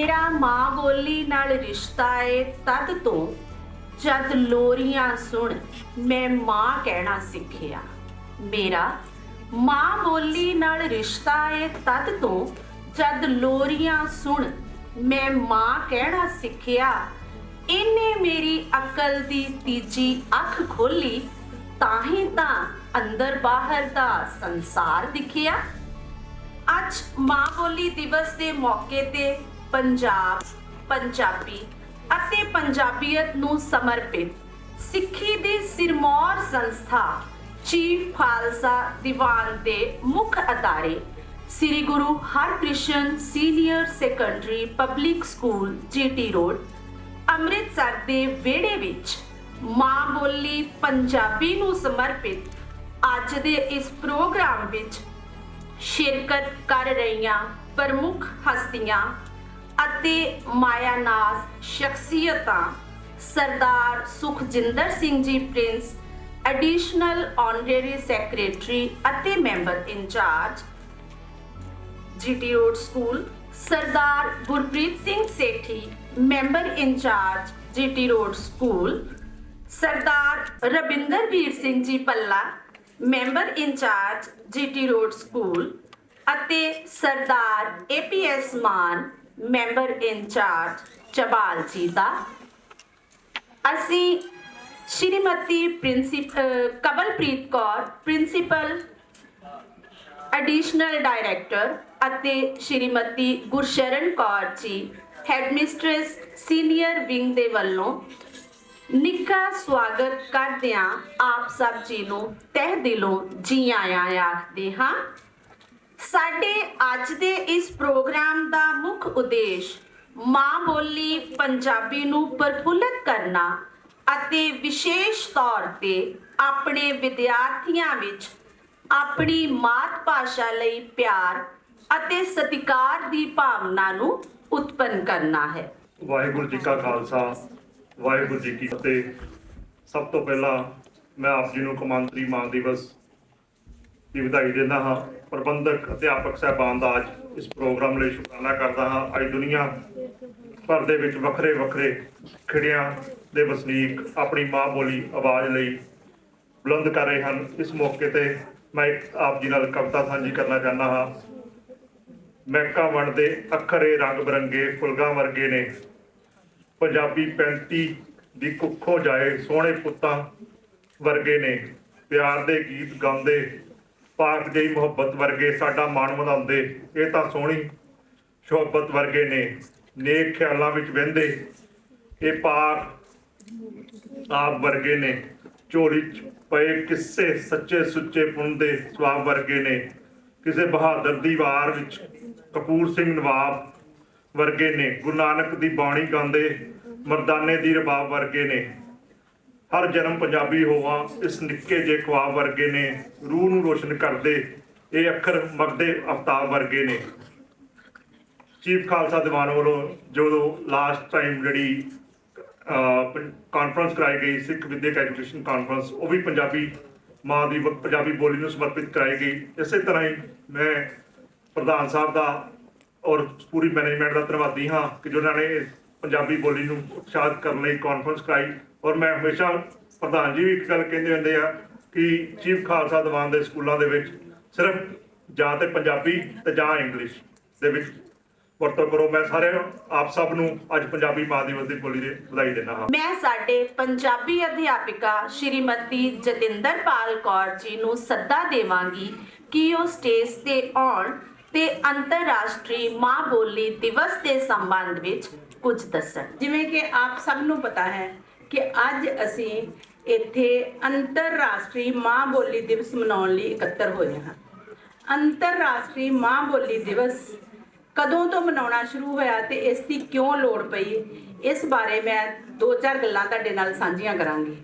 ਮੇਰਾ ਮਾਂ ਬੋਲੀ ਨਾਲ ਰਿਸ਼ਤਾ ਏ, ਤਦ ਤੋਂ ਜਦ ਲੋਰੀਆਂ ਸੁਣ ਮੈਂ ਮਾਂ ਕਹਿਣਾ ਸਿੱਖਿਆ। ਮੇਰਾ ਮਾਂ ਬੋਲੀ ਨਾਲ ਰਿਸ਼ਤਾ ਏ, ਤਦ ਤੋਂ ਜਦ ਲੋਰੀਆਂ ਸੁਣ ਮੈਂ ਮਾਂ ਕਹਿਣਾ ਸਿੱਖਿਆ। ਇਹਨੇ ਮੇਰੀ ਅਕਲ ਦੀ ਤੀਜੀ ਅੱਖ ਖੋਲੀ ਤਾਂ ਹੀ ਤਾਂ ਅੰਦਰ ਬਾਹਰ ਦਾ ਸੰਸਾਰ ਦਿਖਿਆ। ਅੱਜ ਮਾਂ ਬੋਲੀ ਦਿਵਸ ਦੇ ਮੌਕੇ ਤੇ ਪੰਜਾਬ, ਪੰਜਾਬੀ ਅਤੇ ਪੰਜਾਬੀਅਤ ਨੂੰ ਸਮਰਪਿਤ ਸਿੱਖੀ ਦੀ ਸਿਰਮੌਰ ਸੰਸਥਾ, ਚੀਫ ਖਾਲਸਾ ਦੀਵਾਨ ਦੇ ਮੁੱਖ ਅਦਾਰੇ, Sri Guru Harkrishan senior secondary public school, GT road, Amritsar ਦੇ ਵਿਹੜੇ ਵਿੱਚ ਮਾਂ ਬੋਲੀ ਪੰਜਾਬੀ ਨੂੰ ਸਮਰਪਿਤ ਅੱਜ ਦੇ ਇਸ ਪ੍ਰੋਗਰਾਮ ਵਿੱਚ ਸ਼ਿਰਕਤ ਕਰ ਰਹੀਆਂ ਪ੍ਰਮੁੱਖ ਹਸਤੀਆਂ ਅਤੇ ਮਾਇਆਨਾਜ਼ ਸ਼ਖਸੀਅਤਾਂ, Sardar Sukhjinder Singh ji Prince, additional honorary secretary ਅਤੇ member in charge GT road school Sardar Gurpreet Singh Sethi, member in charge GT road school Sardar Ravinderveer Singh ji Palla member in charge GT road school ਅਤੇ Sardar APS Mann member in charge Chabal ji ਦਾ। ਅਸੀਂ Shrimati principal, uh, Kawalpreet Kaur, principal, additional director ਅਤੇ Shrimati Gursharan Kaur ji ਹੈਡਮਿਸਟ੍ਰੈਸ senior wing ਦੇ ਵੱਲੋਂ ਨਿੱਘਾ ਸਵਾਗਤ ਕਰਦਿਆਂ ਆਪ ਸਭ ਜੀ ਨੂੰ ਤਹਿ ਦਿਲੋਂ ਜੀ ਆਇਆਂ ਆਖਦੇ ਹਾਂ। ਸਾਡੇ ਅੱਜ ਦੇ ਇਸ ਪ੍ਰੋਗਰਾਮ ਦਾ ਮੁੱਖ ਉਦੇਸ਼ ਮਾਂ ਬੋਲੀ ਪੰਜਾਬੀ ਨੂੰ ਪ੍ਰਫੁੱਲਤ ਕਰਨਾ ਅਤੇ ਵਿਸ਼ੇਸ਼ ਤੌਰ ਤੇ ਆਪਣੇ ਵਿਦਿਆਰਥੀਆਂ ਵਿੱਚ ਆਪਣੀ ਮਾਤ ਭਾਸ਼ਾ ਲਈ ਪਿਆਰ ਅਤੇ ਸਤਿਕਾਰ ਦੀ ਭਾਵਨਾ ਨੂੰ ਉਤਪੰਨ ਕਰਨਾ ਹੈ। ਵਾਹਿਗੁਰੂ ਜੀ ਕਾ ਖਾਲਸਾ, ਵਾਹਿਗੁਰੂ ਜੀ ਕੀ ਫਤਿਹ। ਸਭ ਤੋਂ ਪਹਿਲਾਂ ਮੈਂ ਆਪ ਜੀ ਨੂੰ ਕੌਮਾਂਤਰੀ ਮਾਂ ਦਿਵਸ ਦੀ ਵਧਾਈ ਦਿੰਦਾ ਹਾਂ। ਪ੍ਰਬੰਧਕ ਅਧਿਆਪਕ ਸਹਿਬਾਨ ਦਾ ਅੱਜ ਇਸ ਪ੍ਰੋਗਰਾਮ ਲਈ ਸ਼ੁਕਰਾਨਾ ਕਰਦਾ ਹਾਂ। ਅੱਜ ਦੁਨੀਆ ਭਰ ਦੇ ਵਿੱਚ ਵੱਖਰੇ ਵੱਖਰੇ ਖਿੜਿਆਂ ਦੇ ਵਸਨੀਕ ਆਪਣੀ ਮਾਂ ਬੋਲੀ ਆਵਾਜ਼ ਲਈ ਬੁਲੰਦ ਕਰ ਰਹੇ ਹਨ। ਇਸ ਮੌਕੇ ਤੇ ਮੈਂ ਆਪ ਜੀ ਨਾਲ ਕਵਿਤਾ ਸਾਂਝੀ ਕਰਨਾ ਚਾਹੁੰਦਾ ਹਾਂ। ਮਹਿਕਾ ਵੰਡਦੇ ਅੱਖਰੇ ਰੰਗ ਬਰੰਗੇ ਫੁਲਗਾਂ ਵਰਗੇ ਨੇ। ਪੰਜਾਬੀ 35 ਦੀ ਕੁੱਖੋਂ ਜਾਏ ਸੋਹਣੇ ਪੁੱਤਾਂ ਵਰਗੇ ਨੇ। ਪਿਆਰ ਦੇ ਗੀਤ ਗਾਉਂਦੇ ਪਾਕ ਜਈ ਮੁਹੱਬਤ ਵਰਗੇ ਸਾਡਾ ਮਾਣ ਵਧਾਉਂਦੇ, ਇਹ ਤਾਂ ਸੋਹਣੀ ਸ਼ੋਹਬਤ ਵਰਗੇ ਨੇ, ਨੇਕ ਖਿਆਲਾਂ ਵਿੱਚ ਵਹਿੰਦੇ, ਇਹ ਪਾਕ ਆਪ ਵਰਗੇ ਨੇ, ਝੋਲੀ ਚ ਪਏ ਕਿੱਸੇ ਸੱਚੇ ਸੁੱਚੇ ਪੁੰਨ ਦੇ ਸਵਾਬ ਵਰਗੇ ਨੇ, ਕਿਸੇ ਬਹਾਦਰ ਦੀ ਵਾਰ ਵਿੱਚ ਕਪੂਰ ਸਿੰਘ ਨਵਾਬ ਵਰਗੇ ਨੇ, ਗੁਰੂ ਨਾਨਕ ਦੀ ਬਾਣੀ ਗਾਉਂਦੇ ਮਰਦਾਨੇ ਦੀ ਰਬਾਬ ਵਰਗੇ ਨੇ ਹਰ ਜਨਮ ਪੰਜਾਬੀ ਹੋਵਾਂ, ਇਸ ਨਿੱਕੇ ਜੇ ਖੁਆਬ ਵਰਗੇ ਨੇ ਰੂਹ ਨੂੰ ਰੋਸ਼ਨ ਕਰਦੇ, ਇਹ ਅੱਖਰ ਮਗਦੇ ਅਫਤਾਬ ਵਰਗੇ ਨੇ। ਚੀਫ ਖਾਲਸਾ ਦੀਵਾਨ ਵੱਲੋਂ ਜਦੋਂ ਲਾਸਟ ਟਾਈਮ ਜਿਹੜੀ ਕਾਨਫਰੰਸ ਕਰਾਈ ਗਈ, ਸਿੱਖ ਵਿਦਿਅਕ ਐਜੂਕੇਸ਼ਨ ਕਾਨਫਰੰਸ ਉਹ ਵੀ ਪੰਜਾਬੀ ਮਾਂ ਦੀ ਬ- ਪੰਜਾਬੀ ਬੋਲੀ ਨੂੰ ਸਮਰਪਿਤ ਕਰਾਈ ਗਈ। ਇਸੇ ਤਰ੍ਹਾਂ ਹੀ ਮੈਂ ਪ੍ਰਧਾਨ ਸਾਹਿਬ ਦਾ ਔਰ ਪੂਰੀ ਮੈਨੇਜਮੈਂਟ ਦਾ ਧੰਨਵਾਦੀ ਹਾਂ ਕਿ ਜਿਨ੍ਹਾਂ ਨੇ ਪੰਜਾਬੀ ਬੋਲੀ ਨੂੰ ਉਤਸ਼ਾਹਿਤ ਕਰਨ ਲਈ ਕਾਨਫਰੰਸ ਕਰਾਈ। ਔਰ ਮੈਂ ਹਮੇਸ਼ਾ ਪ੍ਰਧਾਨ ਜੀ ਵੀ ਇੱਕ ਗੱਲ ਕਹਿੰਦੇ ਹੁੰਦੇ ਆ ਕਿ ਚੀਫ ਖਾਲਸਾ ਦੀਵਾਨ ਦੇ ਸਕੂਲਾਂ ਦੇ ਵਿੱਚ ਸਿਰਫ ਜਾਂ ਤੇ ਪੰਜਾਬੀ ਤੇ ਜਾਂ ਇੰਗਲਿਸ਼ ਦੇ ਵਿੱਚ ਵਰਤੋਂ ਕਰੋ। ਮੈਂ ਸਾਰੇ ਆਪ ਸਭ ਨੂੰ ਅੱਜ ਪੰਜਾਬੀ ਮਾਂ ਦਿਵਸ ਦੀ ਬੋਲੀ ਦੇ ਵਧਾਈ ਦਿੰਦਾ ਹਾਂ। ਮੈਂ ਸਾਡੇ ਪੰਜਾਬੀ ਅਧਿਆਪਿਕਾ ਸ਼੍ਰੀਮਤੀ ਜਤਿੰਦਰਪਾਲ ਕੌਰ ਜੀ ਨੂੰ ਸੱਦਾ ਦੇਵਾਂਗੀ ਕਿ ਉਹ ਸਟੇਜ ਤੇ ਆਉਣ ਤੇ ਅੰਤਰਰਾਸ਼ਟਰੀ ਮਾਂ ਬੋਲੀ ਦਿਵਸ ਦੇ ਸੰਬੰਧ ਵਿੱਚ ਕੁਝ ਦੱਸਣ। ਜਿਵੇਂ ਕਿ ਆਪ ਸਭ ਨੂੰ ਪਤਾ ਹੈ ਕਿ ਅੱਜ ਅਸੀਂ ਇੱਥੇ ਅੰਤਰਰਾਸ਼ਟਰੀ ਮਾਂ ਬੋਲੀ ਦਿਵਸ ਮਨਾਉਣ ਲਈ ਇਕੱਤਰ ਹੋਏ ਹਾਂ। ਅੰਤਰਰਾਸ਼ਟਰੀ ਮਾਂ ਬੋਲੀ ਦਿਵਸ ਕਦੋਂ ਤੋਂ ਮਨਾਉਣਾ ਸ਼ੁਰੂ ਹੋਇਆ ਤੇ ਇਸ ਦੀ ਕਿਉਂ ਲੋੜ ਪਈ, ਇਸ ਬਾਰੇ ਮੈਂ ਦੋ ਚਾਰ ਗੱਲਾਂ ਤੁਹਾਡੇ ਨਾਲ ਸਾਂਝੀਆਂ ਕਰਾਂਗੀ।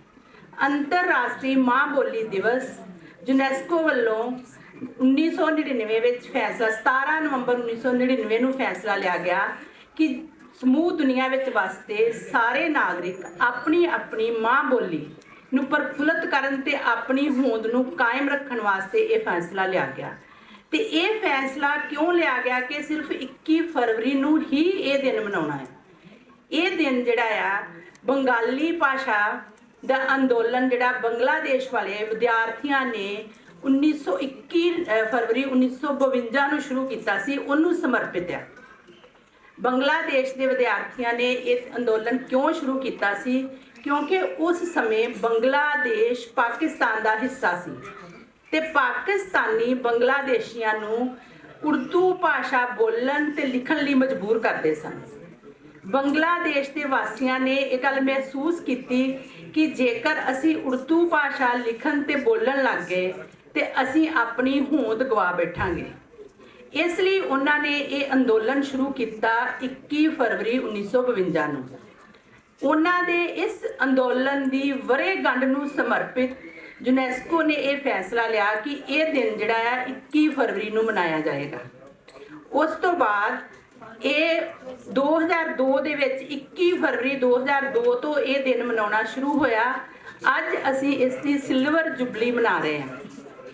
ਅੰਤਰਰਾਸ਼ਟਰੀ ਮਾਂ ਬੋਲੀ ਦਿਵਸ ਯੂਨੈਸਕੋ ਵੱਲੋਂ 1999 ਵਿੱਚ ਫੈਸਲਾ 17 ਨਵੰਬਰ 1999 ਨੂੰ ਫੈਸਲਾ ਲਿਆ ਗਿਆ ਕਿ ਸਮੂਹ ਦੁਨੀਆ ਵਿੱਚ ਵਸਦੇ ਸਾਰੇ ਨਾਗਰਿਕ ਆਪਣੀ ਆਪਣੀ ਮਾਂ ਬੋਲੀ ਨੂੰ ਪ੍ਰਫੁੱਲਤ ਕਰਨ ਤੇ ਆਪਣੀ ਹੋਂਦ ਨੂੰ ਕਾਇਮ ਰੱਖਣ ਵਾਸਤੇ ਇਹ ਫੈਸਲਾ ਲਿਆ ਗਿਆ। ਤੇ ਇਹ ਫੈਸਲਾ ਕਿਉਂ ਲਿਆ ਗਿਆ ਕਿ ਸਿਰਫ 21 ਫਰਵਰੀ ਨੂੰ ਹੀ ਇਹ ਦਿਨ ਮਨਾਉਣਾ ਹੈ? ਇਹ ਦਿਨ ਜਿਹੜਾ ਆ ਬੰਗਾਲੀ ਭਾਸ਼ਾ ਦਾ ਅੰਦੋਲਨ ਜਿਹੜਾ ਬੰਗਲਾਦੇਸ਼ ਵਾਲੇ ਵਿਦਿਆਰਥੀਆਂ ਨੇ 1921 ਅਹ, ਫਰਵਰੀ 1952 ਨੂੰ ਸ਼ੁਰੂ ਕੀਤਾ ਸੀ ਉਹਨੂੰ ਸਮਰਪਿਤ ਹੈ। ਬੰਗਲਾਦੇਸ਼ ਦੇ ਵਿਦਿਆਰਥੀਆਂ ਨੇ ਇਸ ਅੰਦੋਲਨ ਕਿਉਂ ਸ਼ੁਰੂ ਕੀਤਾ ਸੀ? ਕਿਉਂਕਿ ਉਸ ਸਮੇਂ ਬੰਗਲਾਦੇਸ਼ ਪਾਕਿਸਤਾਨ ਦਾ ਹਿੱਸਾ ਸੀ ਤੇ ਪਾਕਿਸਤਾਨੀ ਬੰਗਲਾਦੇਸ਼ੀਆਂ ਨੂੰ ਉਰਦੂ ਭਾਸ਼ਾ ਬੋਲਣ ਤੇ ਲਿਖਣ ਲਈ ਮਜਬੂਰ ਕਰਦੇ ਸਨ। ਬੰਗਲਾਦੇਸ਼ ਦੇ ਵਾਸੀਆਂ ਨੇ ਇਹ ਗੱਲ ਮਹਿਸੂਸ ਕੀਤੀ ਕਿ ਜੇਕਰ ਅਸੀਂ ਉਰਦੂ ਭਾਸ਼ਾ ਲਿਖਣ ਤੇ ਬੋਲਣ ਲੱਗ ਗਏ ਤੇ ਅਸੀਂ ਆਪਣੀ ਹੋਂਦ ਗਵਾ ਬੈਠਾਂਗੇ। ਇਸ ਲਈ ਉਹਨਾਂ ਨੇ ਇਹ ਅੰਦੋਲਨ ਸ਼ੁਰੂ ਕੀਤਾ 21 ਫਰਵਰੀ 1952 ਨੂੰ। ਉਹਨਾਂ ਦੇ ਇਸ ਅੰਦੋਲਨ ਦੀ ਵਰ੍ਹੇਗੰਢ ਨੂੰ ਸਮਰਪਿਤ ਯੂਨੈਸਕੋ ਨੇ ਇਹ ਫੈਸਲਾ ਲਿਆ ਕਿ ਇਹ ਦਿਨ ਜਿਹੜਾ ਹੈ 21 ਫਰਵਰੀ ਨੂੰ ਮਨਾਇਆ ਜਾਏਗਾ। ਉਸ ਤੋਂ ਬਾਅਦ ਇਹ 2002 ਦੇ ਵਿੱਚ 21 ਫਰਵਰੀ 2002 ਤੋਂ ਇਹ ਦਿਨ ਮਨਾਉਣਾ ਸ਼ੁਰੂ ਹੋਇਆ। ਅੱਜ ਅਸੀਂ ਇਸ ਦੀ ਸਿਲਵਰ ਜੁਬਲੀ ਮਨਾ ਰਹੇ ਹਾਂ।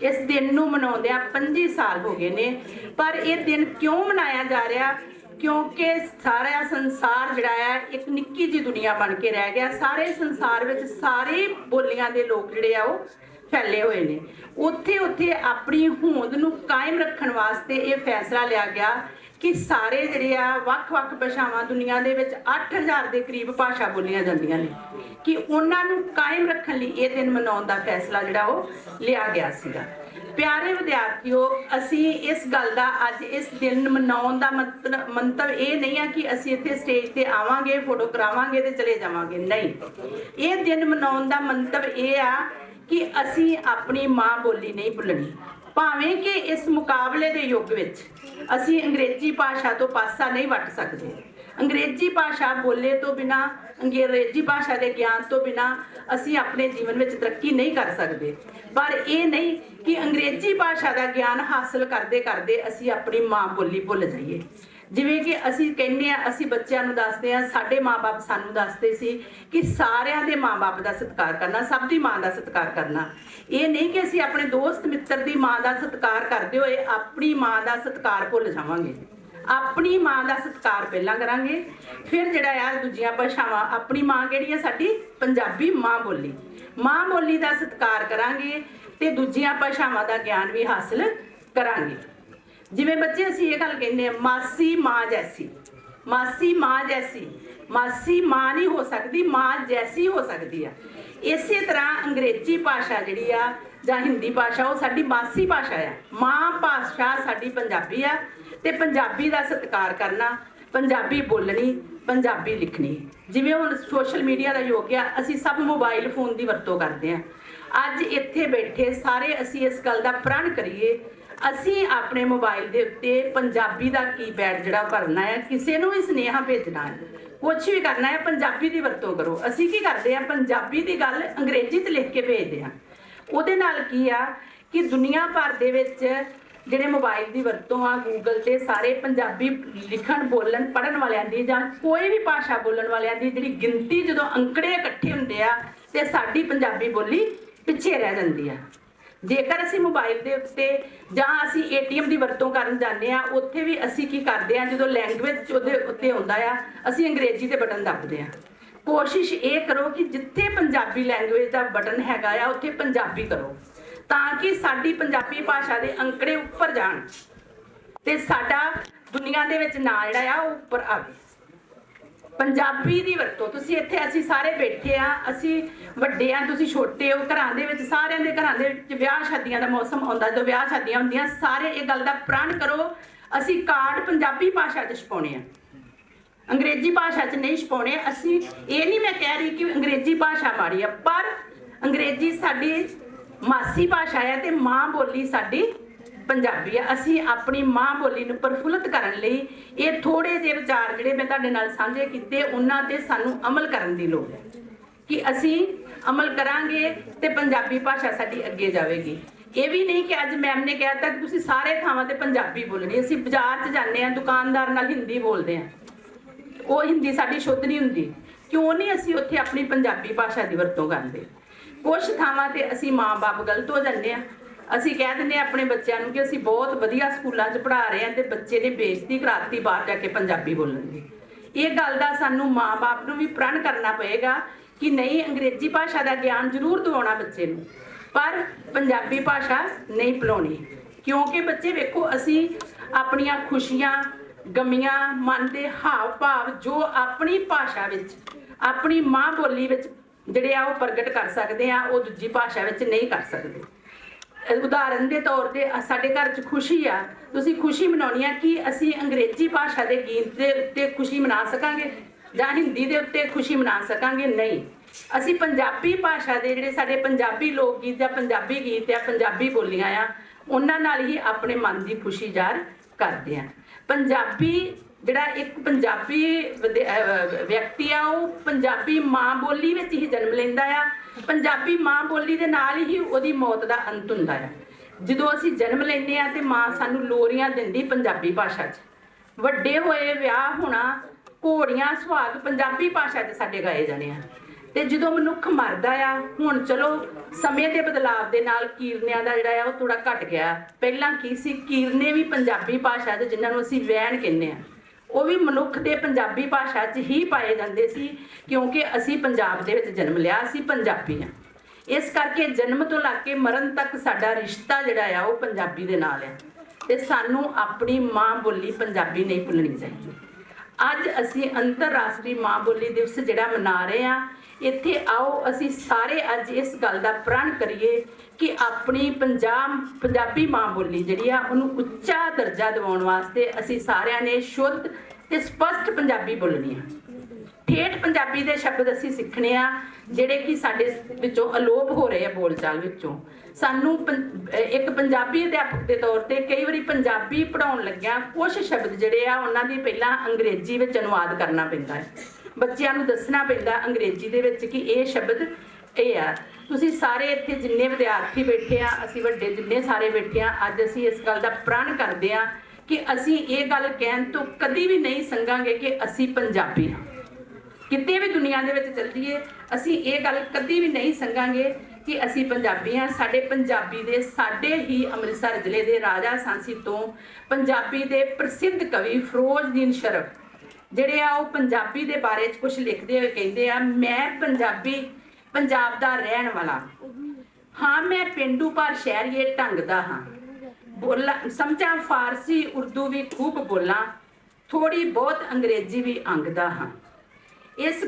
ਇਸ ਦਿਨ ਨੂੰ ਮਨਾਉਂਦਿਆਂ 25 ਸਾਲ ਹੋ ਗਏ ਨੇ। ਪਰ ਇਹ ਦਿਨ ਕਿਉਂ ਮਨਾਇਆ ਜਾ ਰਿਹਾ? ਕਿਉਂਕਿ ਸਾਰਾ ਸੰਸਾਰ ਜਿਹੜਾ ਹੈ, ਇੱਕ ਨਿੱਕੀ ਜਿਹੀ ਦੁਨੀਆ ਬਣ ਕੇ ਰਹਿ ਗਿਆ। ਸਾਰੇ ਸੰਸਾਰ ਵਿੱਚ ਸਾਰੇ ਬੋਲੀਆਂ ਦੇ ਲੋਕ ਜਿਹੜੇ ਆ, ਉਹ ਫੈਲੇ ਹੋਏ ਨੇ। ਉੱਥੇ ਉੱਥੇ ਆਪਣੀ ਹੋਂਦ ਨੂੰ ਕਾਇਮ ਰੱਖਣ ਵਾਸਤੇ ਇਹ ਫੈਸਲਾ ਲਿਆ ਗਿਆ ਕਿ ਸਾਰੇ ਜਿਹੜੇ ਆ ਵੱਖ-ਵੱਖ ਭਾਸ਼ਾਵਾਂ ਦੁਨੀਆ ਦੇ ਵਿੱਚ 8000 ਦੇ ਕਰੀਬ ਭਾਸ਼ਾ ਬੋਲੀਆਂ ਜਾਂਦੀਆਂ ਨੇ। ਕਿ ਉਹਨਾਂ ਨੂੰ ਕਾਇਮ ਰੱਖਣ ਲਈ ਇਹ ਦਿਨ ਮਨਾਉਣ ਦਾ ਫੈਸਲਾ ਜਿਹੜਾ ਉਹ ਲਿਆ ਗਿਆ ਸੀਗਾ। ਪਿਆਰੇ ਵਿਦਿਆਰਥੀਓ, ਅਸੀਂ ਇਸ ਗੱਲ ਦਾ ਅੱਜ ਇਸ ਦਿਨ ਮਨਾਉਣ ਦਾ ਮਤਲਬ ਮੰਤਵ ਇਹ ਨਹੀਂ ਆ ਕਿ ਅਸੀਂ ਇੱਥੇ ਸਟੇਜ ਤੇ ਆਵਾਂਗੇ ਫੋਟੋ ਕਰਾਵਾਂਗੇ ਤੇ ਚਲੇ ਜਾਵਾਂਗੇ। ਨਹੀਂ। ਇਹ ਦਿਨ ਮਨਾਉਣ ਦਾ ਮੰਤਵ ਇਹ ਆ ਕਿ ਅਸੀਂ ਆਪਣੀ ਮਾਂ ਬੋਲੀ ਨਹੀਂ ਭੁੱਲਣੀ। ਭਾਵੇਂ ਕਿ ਇਸ ਮੁਕਾਬਲੇ ਦੇ ਯੁੱਗ ਵਿੱਚ ਅਸੀਂ ਅੰਗਰੇਜ਼ੀ ਭਾਸ਼ਾ ਤੋਂ ਪਾਸਾ ਨਹੀਂ ਵੱਟ ਸਕਦੇ। ਅੰਗਰੇਜ਼ੀ ਭਾਸ਼ਾ ਬੋਲੇ ਤੋਂ ਬਿਨਾ, ਅੰਗਰੇਜ਼ੀ ਭਾਸ਼ਾ ਦੇ ਗਿਆਨ ਤੋਂ ਬਿਨਾ ਅਸੀਂ ਆਪਣੇ ਜੀਵਨ ਵਿੱਚ ਤਰੱਕੀ ਨਹੀਂ ਕਰ ਸਕਦੇ। ਪਰ ਇਹ ਨਹੀਂ ਕਿ ਅੰਗਰੇਜ਼ੀ ਭਾਸ਼ਾ ਦਾ ਗਿਆਨ ਹਾਸਲ ਕਰਦੇ ਕਰਦੇ ਅਸੀਂ ਆਪਣੀ ਮਾਂ ਬੋਲੀ ਭੁੱਲ ਜਾਈਏ। ਜਿਵੇਂ ਕਿ ਅਸੀਂ ਕਹਿੰਦੇ ਆ ਅਸੀਂ ਬੱਚਿਆਂ ਨੂੰ ਦੱਸਦੇ ਆ ਸਾਡੇ ਮਾਪੇ ਸਾਨੂੰ ਦੱਸਦੇ ਸੀ ਕਿ ਸਾਰਿਆਂ ਦੇ ਮਾਪੇ ਦਾ ਸਤਿਕਾਰ ਕਰਨਾ, ਸਭ ਦੀ ਮਾਂ ਦਾ ਸਤਿਕਾਰ ਕਰਨਾ। ਇਹ ਨਹੀਂ ਕਿ ਅਸੀਂ ਆਪਣੇ ਦੋਸਤ ਮਿੱਤਰ ਦੀ ਮਾਂ ਦਾ ਸਤਿਕਾਰ ਕਰਦੇ ਹੋਏ ਆਪਣੀ ਮਾਂ ਦਾ ਸਤਿਕਾਰ ਭੁੱਲ ਜਾਵਾਂਗੇ। ਆਪਣੀ ਮਾਂ ਦਾ ਸਤਿਕਾਰ ਪਹਿਲਾਂ ਕਰਾਂਗੇ, ਫਿਰ ਜਿਹੜਾ ਆ ਦੂਜੀਆਂ ਭਾਸ਼ਾਵਾਂ, ਆਪਣੀ ਮਾਂ ਕਿਹੜੀ ਆ ਸਾਡੀ? ਪੰਜਾਬੀ ਮਾਂ ਬੋਲੀ। ਮਾਂ ਬੋਲੀ ਦਾ ਸਤਿਕਾਰ ਕਰਾਂਗੇ ਤੇ ਦੂਜੀਆਂ ਭਾਸ਼ਾਵਾਂ ਦਾ ਗਿਆਨ ਵੀ ਹਾਸਲ ਕਰਾਂਗੇ। ਜਿਵੇਂ ਬੱਚੇ ਅਸੀਂ ਇਹ ਗੱਲ ਕਹਿੰਦੇ ਆ ਮਾਸੀ ਮਾਂ ਜੈਸੀ, ਮਾਸੀ ਮਾਂ ਜੈਸੀ, ਮਾਸੀ ਮਾਂ ਨਹੀਂ ਹੋ ਸਕਦੀ, ਮਾਂ ਜੈਸੀ ਹੋ ਸਕਦੀ ਆ। ਇਸੇ ਤਰ੍ਹਾਂ ਅੰਗਰੇਜ਼ੀ ਭਾਸ਼ਾ ਜਿਹੜੀ ਆ ਜਾਂ ਹਿੰਦੀ ਭਾਸ਼ਾ, ਉਹ ਸਾਡੀ ਮਾਸੀ ਭਾਸ਼ਾ ਆ। ਮਾਂ ਭਾਸ਼ਾ ਸਾਡੀ ਪੰਜਾਬੀ ਆ ਤੇ ਪੰਜਾਬੀ ਦਾ ਸਤਿਕਾਰ ਕਰਨਾ, ਪੰਜਾਬੀ ਬੋਲਣੀ, ਪੰਜਾਬੀ ਲਿਖਣੀ। ਜਿਵੇਂ ਹੁਣ ਸੋਸ਼ਲ ਮੀਡੀਆ ਦਾ ਯੁੱਗ ਆ, ਅਸੀਂ ਸਭ ਮੋਬਾਈਲ ਫੋਨ ਦੀ ਵਰਤੋਂ ਕਰਦੇ ਆ। ਅੱਜ ਇੱਥੇ ਬੈਠੇ ਸਾਰੇ ਅਸੀਂ ਇਸ ਗੱਲ ਦਾ ਪ੍ਰਣ ਕਰੀਏ। ਅਸੀਂ ਆਪਣੇ ਮੋਬਾਈਲ ਦੇ ਉੱਤੇ ਪੰਜਾਬੀ ਦਾ ਕੀਪੈਡ ਜਿਹੜਾ ਭਰਨਾ ਹੈ, ਕਿਸੇ ਨੂੰ ਵੀ ਸੁਨੇਹਾ ਭੇਜਣਾ ਹੈ ਕੁਝ ਵੀ ਕਰਨਾ ਹੈ, ਪੰਜਾਬੀ ਦੀ ਵਰਤੋਂ ਕਰੋ। ਅਸੀਂ ਕੀ ਕਰਦੇ ਆ ਪੰਜਾਬੀ ਦੀ ਗੱਲ ਅੰਗਰੇਜ਼ੀ 'ਚ ਲਿਖ ਕੇ ਭੇਜਦੇ ਆ ਉਹਦੇ ਨਾਲ ਕੀ ਆ ਕਿ ਦੁਨੀਆ ਭਰ ਦੇ ਵਿੱਚ ਜਿਹੜੇ ਮੋਬਾਈਲ ਦੀ ਵਰਤੋਂ ਆ ਗੂਗਲ ਤੇ ਸਾਰੇ ਪੰਜਾਬੀ ਲਿਖਣ, ਬੋਲਣ ਪੜਨ ਵਾਲਿਆਂ ਦੀ ਜਾਂ ਕੋਈ ਵੀ ਭਾਸ਼ਾ ਬੋਲਣ ਵਾਲਿਆਂ ਦੀ ਜਿਹੜੀ ਗਿਣਤੀ ਜਦੋਂ ਅੰਕੜੇ ਇਕੱਠੇ ਹੁੰਦੇ ਆ, ਤੇ ਸਾਡੀ ਪੰਜਾਬੀ ਬੋਲੀ ਪਿੱਛੇ ਰਹਿ ਜਾਂਦੀ ਆ। ਜੇਕਰ ਅਸੀਂ ਮੋਬਾਈਲ ਦੇ ਉੱਤੇ ਜਾਂ ਅਸੀਂ ਏਟੀਐਮ ਦੀ ਵਰਤੋਂ ਕਰਨ ਜਾਂਦੇ ਆ, ਉੱਥੇ ਵੀ ਅਸੀਂ ਕੀ ਕਰਦੇ ਆ, ਜਦੋਂ ਲੈਂਗੁਏਜ ਉਹਦੇ ਉੱਤੇ ਆਉਂਦਾ ਆ, ਅਸੀਂ ਅੰਗਰੇਜ਼ੀ ਦੇ ਬਟਨ ਦੱਬਦੇ ਆ। ਕੋਸ਼ਿਸ਼ ਇਹ ਕਰੋ ਕਿ ਜਿੱਥੇ ਪੰਜਾਬੀ ਲੈਂਗੁਏਜ ਦਾ ਬਟਨ ਹੈਗਾ ਆ, ਉੱਥੇ ਪੰਜਾਬੀ ਕਰੋ। ਤਾਂ ਕਿ ਸਾਡੀ ਪੰਜਾਬੀ ਭਾਸ਼ਾ ਦੇ ਅੰਕੜੇ ਉੱਪਰ ਜਾਣ ਤੇ ਸਾਡਾ ਦੁਨੀਆ ਦੇ ਵਿੱਚ ਨਾਂ ਜਿਹੜਾ ਆ, ਉਹ ਉੱਪਰ ਆਵੇ। ਪੰਜਾਬੀ ਦੀ ਵਰਤੋਂ। ਤੁਸੀਂ ਇੱਥੇ ਅਸੀਂ ਸਾਰੇ ਬੈਠੇ ਆ, ਅਸੀਂ ਵੱਡੇ ਆ, ਤੁਸੀਂ ਛੋਟੇ ਹੋ, ਘਰਾਂ ਦੇ ਵਿੱਚ ਸਾਰਿਆਂ ਦੇ ਘਰਾਂ ਦੇ ਵਿੱਚ ਵਿਆਹ ਸ਼ਾਦੀਆਂ ਦਾ ਮੌਸਮ ਆਉਂਦਾ, ਜਦੋਂ ਵਿਆਹ ਸ਼ਾਦੀਆਂ ਹੁੰਦੀਆਂ, ਸਾਰੇ ਇਹ ਗੱਲ ਦਾ ਪ੍ਰਣ ਕਰੋ, ਅਸੀਂ ਕਾਰਡ ਪੰਜਾਬੀ ਭਾਸ਼ਾ 'ਚ ਛਪਾਉਣੇ ਆ। ਅੰਗਰੇਜ਼ੀ ਭਾਸ਼ਾ 'ਚ ਨਹੀਂ ਛਪਾਉਣੇ, ਅਸੀਂ ਇਹ ਨਹੀਂ ਮੈਂ ਕਹਿ ਰਹੀ ਕਿ ਅੰਗਰੇਜ਼ੀ ਭਾਸ਼ਾ ਮਾੜੀ ਆ, ਪਰ ਅੰਗਰੇਜ਼ੀ ਸਾਡੀ ਮਾਸੀ ਭਾਸ਼ਾ ਹੈ ਤੇ ਮਾਂ ਬੋਲੀ ਸਾਡੀ ਪੰਜਾਬੀ ਆ। ਅਸੀਂ ਆਪਣੀ ਮਾਂ ਬੋਲੀ ਨੂੰ ਪ੍ਰਫੁੱਲਤ ਕਰਨ ਲਈ ਇਹ ਥੋੜੇ ਜਿਹੇ ਵਿਚਾਰ ਜਿਹੜੇ ਮੈਂ ਤੁਹਾਡੇ ਨਾਲ ਸਾਂਝੇ ਕੀਤੇ, ਉਹਨਾਂ ਤੇ ਸਾਨੂੰ ਅਮਲ ਕਰਨ ਦੀ ਲੋੜ ਹੈ ਕਿ ਅਸੀਂ ਅਮਲ ਕਰਾਂਗੇ ਤੇ ਪੰਜਾਬੀ ਭਾਸ਼ਾ ਸਾਡੀ ਅੱਗੇ ਜਾਵੇਗੀ। ਇਹ ਵੀ ਨਹੀਂ ਕਿ ਅੱਜ ਮੈਮ ਨੇ ਕਿਹਾ ਤਾਂ ਤੁਸੀਂ ਸਾਰੇ ਥਾਵਾਂ ਤੇ ਪੰਜਾਬੀ ਬੋਲਣੀ ਅਸੀਂ ਬਾਜ਼ਾਰ 'ਚ ਜਾਂਦੇ ਆ ਦੁਕਾਨਦਾਰ ਨਾਲ ਹਿੰਦੀ ਬੋਲਦੇ ਆ ਉਹ ਹਿੰਦੀ ਸਾਡੀ ਸ਼ੁੱਧ ਨਹੀਂ ਹੁੰਦੀ। ਕਿਉਂ ਨਹੀਂ ਅਸੀਂ ਉੱਥੇ ਆਪਣੀ ਪੰਜਾਬੀ ਭਾਸ਼ਾ ਦੀ ਵਰਤੋਂ ਕਰਦੇ? ਕੁਝ ਥਾਵਾਂ ਤੇ ਅਸੀਂ ਮਾਂ-ਬਾਪ ਗਲਤ ਹੋ ਜਾਂਦੇ ਆ ਅਸੀਂ ਕਹਿ ਦਿੰਦੇ ਹਾਂ ਆਪਣੇ ਬੱਚਿਆਂ ਨੂੰ ਕਿ ਅਸੀਂ ਬਹੁਤ ਵਧੀਆ ਸਕੂਲਾਂ 'ਚ ਪੜ੍ਹਾ ਰਹੇ ਹਾਂ ਤੇ ਬੱਚੇ ਨੇ ਬੇਇੱਜ਼ਤੀ ਕਰਾਤੀ ਬਾਹਰ ਜਾ ਕੇ ਪੰਜਾਬੀ ਬੋਲਣ ਦੀ। ਇਹ ਗੱਲ ਦਾ ਸਾਨੂੰ ਮਾਪੇ ਨੂੰ ਵੀ ਪ੍ਰਣ ਕਰਨਾ ਪਏਗਾ ਕਿ ਨਹੀਂ, ਅੰਗਰੇਜ਼ੀ ਭਾਸ਼ਾ ਦਾ ਗਿਆਨ ਜ਼ਰੂਰ ਦਿਵਾਉਣਾ ਬੱਚੇ ਨੂੰ, ਪਰ ਪੰਜਾਬੀ ਭਾਸ਼ਾ ਨਹੀਂ ਭੁਲਾਉਣੀ, ਕਿਉਂਕਿ ਬੱਚੇ ਵੇਖੋ, ਅਸੀਂ ਆਪਣੀਆਂ ਖੁਸ਼ੀਆਂ, ਗਮੀਆਂ, ਮਨ ਦੇ ਹਾਵ ਭਾਵ ਜੋ ਆਪਣੀ ਭਾਸ਼ਾ ਵਿੱਚ, ਆਪਣੀ ਮਾਂ ਬੋਲੀ ਵਿੱਚ ਜਿਹੜੇ ਆ ਉਹ ਪ੍ਰਗਟ ਕਰ ਸਕਦੇ ਆ, ਉਹ ਦੂਜੀ ਭਾਸ਼ਾ ਵਿੱਚ ਨਹੀਂ ਕਰ ਸਕਦੇ। ਉਦਾਹਰਨ ਦੇ ਤੌਰ ਤੇ ਸਾਡੇ ਘਰ 'ਚ ਖੁਸ਼ੀ ਆ। ਤੁਸੀਂ ਖੁਸ਼ੀ ਮਨਾਉਣੀ ਆ ਕਿ ਅਸੀਂ ਅੰਗਰੇਜ਼ੀ ਭਾਸ਼ਾ ਦੇ ਗੀਤ ਦੇ ਉੱਤੇ ਖੁਸ਼ੀ ਮਨਾ ਸਕਾਂਗੇ? ਜਾਂ ਹਿੰਦੀ ਦੇ ਉੱਤੇ ਖੁਸ਼ੀ ਮਨਾ ਸਕਾਂਗੇ? ਨਹੀਂ। ਅਸੀਂ ਪੰਜਾਬੀ ਭਾਸ਼ਾ ਦੇ ਜਿਹੜੇ ਸਾਡੇ ਪੰਜਾਬੀ ਲੋਕ ਗੀਤ ਜਾਂ ਪੰਜਾਬੀ ਗੀਤ ਆ ਪੰਜਾਬੀ ਬੋਲੀਆਂ ਆ, ਉਹਨਾਂ ਨਾਲ ਹੀ ਆਪਣੇ ਮਨ ਦੀ ਖੁਸ਼ੀ ਜ਼ਾਹਰ ਕਰਦੇ ਆ। ਪੰਜਾਬੀ ਜਿਹੜਾ ਇੱਕ ਪੰਜਾਬੀ ਵਿਦ- ਵਿਅਕਤੀ ਆ, ਉਹ ਪੰਜਾਬੀ ਮਾਂ ਬੋਲੀ ਵਿੱਚ ਹੀ ਜਨਮ ਲੈਂਦਾ ਆ। ਪੰਜਾਬੀ ਮਾਂ ਬੋਲੀ ਦੇ ਨਾਲ ਹੀ ਉਹਦੀ ਮੌਤ ਦਾ ਅੰਤ ਹੁੰਦਾ ਆ। ਜਦੋਂ ਅਸੀਂ ਜਨਮ ਲੈਂਦੇ ਆ ਤੇ ਮਾਂ ਸਾਨੂੰ ਲੋਰੀਆਂ ਦਿੰਦੀ ਪੰਜਾਬੀ ਭਾਸ਼ਾ 'ਚ। ਵੱਡੇ ਹੋਏ ਵਿਆਹ ਹੋਣਾ, ਘੋੜੀਆਂ ਸੁਹਾਗ ਪੰਜਾਬੀ ਭਾਸ਼ਾ 'ਚ ਸਾਡੇ ਗਾਏ ਜਾਣੇ ਆ। ਤੇ ਜਦੋਂ ਮਨੁੱਖ ਮਰਦਾ ਆ, ਹੁਣ ਚਲੋ ਸਮੇਂ ਦੇ ਬਦਲਾਵ ਦੇ ਨਾਲ ਕੀਰਨਿਆਂ ਦਾ ਜਿਹੜਾ ਆ, ਉਹ ਥੋੜਾ ਘਟ ਗਿਆ। ਪਹਿਲਾਂ ਕੀ ਸੀ? ਕੀਰਨੇ ਵੀ ਪੰਜਾਬੀ ਭਾਸ਼ਾ 'ਚ, ਜਿਨ੍ਹਾਂ ਨੂੰ ਅਸੀਂ ਵੈਣ ਕਹਿੰਦੇ ਆ। ਉਹ ਵੀ ਮਨੁੱਖ ਦੇ ਪੰਜਾਬੀ ਭਾਸ਼ਾ 'ਚ ਹੀ ਪਾਏ ਜਾਂਦੇ ਸੀ, ਕਿਉਂਕਿ ਅਸੀਂ ਪੰਜਾਬ ਦੇ ਵਿੱਚ ਜਨਮ ਲਿਆ ਅਸੀਂ ਪੰਜਾਬੀ ਆ। ਇਸ ਕਰਕੇ ਜਨਮ ਤੋਂ ਲੱਗ ਕੇ ਮਰਨ ਤੱਕ ਸਾਡਾ ਰਿਸ਼ਤਾ ਜਿਹੜਾ ਆ, ਉਹ ਪੰਜਾਬੀ ਦੇ ਨਾਲ ਆ। ਤੇ ਸਾਨੂੰ ਆਪਣੀ ਮਾਂ ਬੋਲੀ ਪੰਜਾਬੀ ਨਹੀਂ ਭੁੱਲਣੀ ਚਾਹੀਦੀ। ਅੱਜ ਅਸੀਂ ਅੰਤਰਰਾਸ਼ਟਰੀ ਮਾਂ ਬੋਲੀ ਦਿਵਸ ਜਿਹੜਾ ਮਨਾ ਰਹੇ ਆ ਇੱਥੇ ਆਓ, ਅਸੀਂ ਸਾਰੇ ਅੱਜ ਇਸ ਗੱਲ ਦਾ ਪ੍ਰਣ ਕਰੀਏ ਕਿ ਆਪਣੀ ਪੰਜਾਬ, ਪੰਜਾਬੀ ਮਾਂ ਬੋਲੀ ਜਿਹੜੀ ਆ, ਉਹਨੂੰ ਉੱਚਾ ਦਰਜਾ ਦਿਵਾਉਣ ਵਾਸਤੇ ਅਸੀਂ ਸਾਰਿਆਂ ਨੇ ਸ਼ੁੱਧ ਤੇ ਸਪਸ਼ਟ ਪੰਜਾਬੀ ਬੋਲਣੀ ਆ। ਠੇਠ ਪੰਜਾਬੀ ਦੇ ਸ਼ਬਦ ਅਸੀਂ ਸਿੱਖਣੇ ਆ, ਜਿਹੜੇ ਕਿ ਸਾਡੇ ਵਿੱਚੋਂ ਅਲੋਪ ਹੋ ਰਹੇ ਆ ਬੋਲਚਾਲ ਵਿੱਚੋਂ। ਸਾਨੂੰ ਪੰ- ਇੱਕ ਪੰਜਾਬੀ ਅਧਿਆਪਕ ਦੇ ਤੌਰ ਤੇ ਕਈ ਵਾਰੀ ਪੰਜਾਬੀ ਪੜਾਉਣ ਲੱਗਿਆ ਕੁਝ ਸ਼ਬਦ ਜਿਹੜੇ ਆ, ਉਹਨਾਂ ਦੀ ਪਹਿਲਾਂ ਅੰਗਰੇਜ਼ੀ ਵਿੱਚ ਅਨੁਵਾਦ ਕਰਨਾ ਪੈਂਦਾ ਹੈ। ਬੱਚਿਆਂ ਨੂੰ ਦੱਸਣਾ ਪੈਂਦਾ ਅੰਗਰੇਜ਼ੀ ਦੇ ਵਿੱਚ ਕਿ ਇਹ ਸ਼ਬਦ ਇਹ ਆ। ਤੁਸੀਂ ਸਾਰੇ ਇੱਥੇ ਜਿੰਨੇ ਵਿਦਿਆਰਥੀ ਬੈਠੇ ਆ, ਅਸੀਂ ਵੱਡੇ ਜਿੰਨੇ ਸਾਰੇ ਬੈਠੇ ਆ, ਅੱਜ ਅਸੀਂ ਇਸ ਗੱਲ ਦਾ ਪ੍ਰਣ ਕਰਦੇ ਆ ਕਿ ਅਸੀਂ ਇਹ ਗੱਲ ਕਹਿਣ ਤੋਂ ਕਦੀ ਵੀ ਨਹੀਂ ਸੰਗਾਂਗੇ ਕਿ ਅਸੀਂ ਪੰਜਾਬੀ ਹਾਂ। ਕਿਤੇ ਵੀ ਦੁਨੀਆ ਦੇ ਵਿੱਚ ਚੱਲ ਜਾਈਏ, ਅਸੀਂ ਇਹ ਗੱਲ ਕਦੀ ਵੀ ਨਹੀਂ ਸੰਗਾਂਗੇ ਕਿ ਅਸੀਂ ਪੰਜਾਬੀ ਹਾਂ। ਸਾਡੇ ਪੰਜਾਬੀ ਦੇ ਸਾਡੇ ਹੀ ਅੰਮ੍ਰਿਤਸਰ ਜ਼ਿਲ੍ਹੇ ਦੇ ਰਾਜਾ ਸਾਂਸੀ ਤੋਂ ਪੰਜਾਬੀ ਦੇ ਪ੍ਰਸਿੱਧ ਕਵੀ ਫਿਰੋਜ਼ਦੀਨ ਸ਼ਰਫ, ਜਿਹੜੇ ਆ ਉਹ ਪੰਜਾਬੀ ਦੇ ਬਾਰੇ ਚ ਕੁਝ ਲਿਖਦੇ ਹੋਏ ਕਹਿੰਦੇ ਆ, ਮੈਂ ਪੰਜਾਬੀ, ਪੰਜਾਬ ਦਾ ਰਹਿਣ ਵਾਲਾ। ਹਾਂ, ਮੈਂ ਪਿੰਡੂ ਪਰ ਸ਼ਹਿਰੀਏ ਢੰਗ ਦਾ ਹਾਂ। ਬੋਲਾਂ, ਸਮਝਾਂ ਫਾਰਸੀ, ਉਰਦੂ ਵੀ ਖੂਬ ਬੋਲਾਂ। ਥੋੜੀ ਬਹੁਤ ਅੰਗਰੇਜ਼ੀ ਵੀ ਅੰਗਦਾ ਹਾਂ। ਇਸ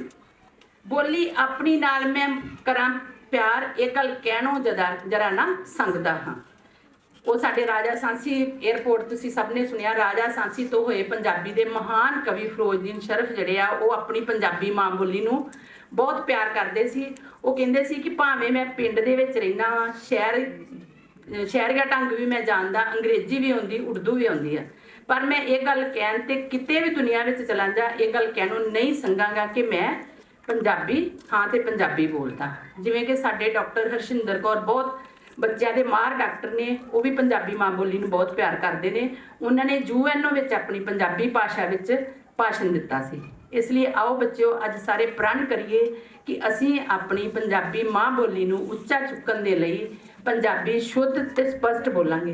ਬੋਲੀ ਆਪਣੀ ਨਾਲ ਮੈਂ ਕਰਾਂ ਪਿਆਰ, ਇਹ ਗੱਲ ਕਹਿਣੋ ਜਦਾ, ਜਰਾ ਨਾ ਸੰਗਦਾ ਹਾਂ। ਉਹ ਸਾਡੇ ਰਾਜਾ ਸਾਂਸੀ 에ਅਰਪੋਰਟ ਤੁਸੀਂ ਸਭ ਨੇ ਸੁਣਿਆ, ਰਾਜਾ ਸਾਂਸੀ ਤੋਂ ਹੋਏ ਪੰਜਾਬੀ ਦੇ ਮਹਾਨ ਕਵੀ ਫਿਰੋਜ਼ਦੀਨ ਸ਼ਰਫ ਜਿਹੜੇ ਆ, ਉਹ ਆਪਣੀ ਪੰਜਾਬੀ ਮਾਂ ਬੋਲੀ ਨੂੰ ਬਹੁਤ ਪਿਆਰ ਕਰਦੇ ਸੀ। ਉਹ ਕਹਿੰਦੇ ਸੀ ਕਿ ਭਾਵੇਂ ਮੈਂ ਪਿੰਡ ਦੇ ਵਿੱਚ ਰਹਿਣਾ ਵਾਂ, ਸ਼ਹਿਰ ਸ਼ਹਿਰੀਆ ਢੰਗ ਵੀ ਮੈਂ ਜਾਣਦਾ, ਅੰਗਰੇਜ਼ੀ ਵੀ ਆਉਂਦੀ, ਉਰਦੂ ਵੀ ਆਉਂਦੀ ਆ ਪਰ ਮੈਂ ਇਹ ਗੱਲ ਕਹਿਣ ਤੇ ਕਿਤੇ ਵੀ ਦੁਨੀਆ ਵਿੱਚ ਚਲਾਂ ਜਾ, ਇਹ ਗੱਲ ਕਹਿਣੋਂ ਨਹੀਂ ਸੰਗਾਂਗਾ ਕਿ ਮੈਂ ਪੰਜਾਬੀ ਹਾਂ ਤੇ ਪੰਜਾਬੀ ਬੋਲਦਾ। ਜਿਵੇਂ ਕਿ ਸਾਡੇ ਡਾਕਟਰ ਹਰਸ਼ਿੰਦਰ ਕੌਰ ਬਹੁਤ ਬੱਚਿਆਂ ਦੇ ਮਾਹਰ ਡਾਕਟਰ ਨੇ, ਉਹ ਵੀ ਪੰਜਾਬੀ ਮਾਂ ਬੋਲੀ ਨੂੰ ਬਹੁਤ ਪਿਆਰ ਕਰਦੇ ਨੇ। ਉਹਨਾਂ ਨੇ ਯੂਐਨਓ ਵਿੱਚ ਆਪਣੀ ਪੰਜਾਬੀ ਭਾਸ਼ਾ ਵਿੱਚ ਭਾਸ਼ਣ ਦਿੱਤਾ ਸੀ। ਇਸ ਲਈ ਆਓ ਬੱਚਿਓ, ਅੱਜ ਸਾਰੇ ਪ੍ਰਣ ਕਰੀਏ ਕਿ ਅਸੀਂ ਆਪਣੀ ਪੰਜਾਬੀ ਮਾਂ ਬੋਲੀ ਨੂੰ ਉੱਚਾ ਚੁੱਕਣ ਦੇ ਲਈ ਪੰਜਾਬੀ ਸ਼ੁੱਧ ਤੇ ਸਪਸ਼ਟ ਬੋਲਾਂਗੇ।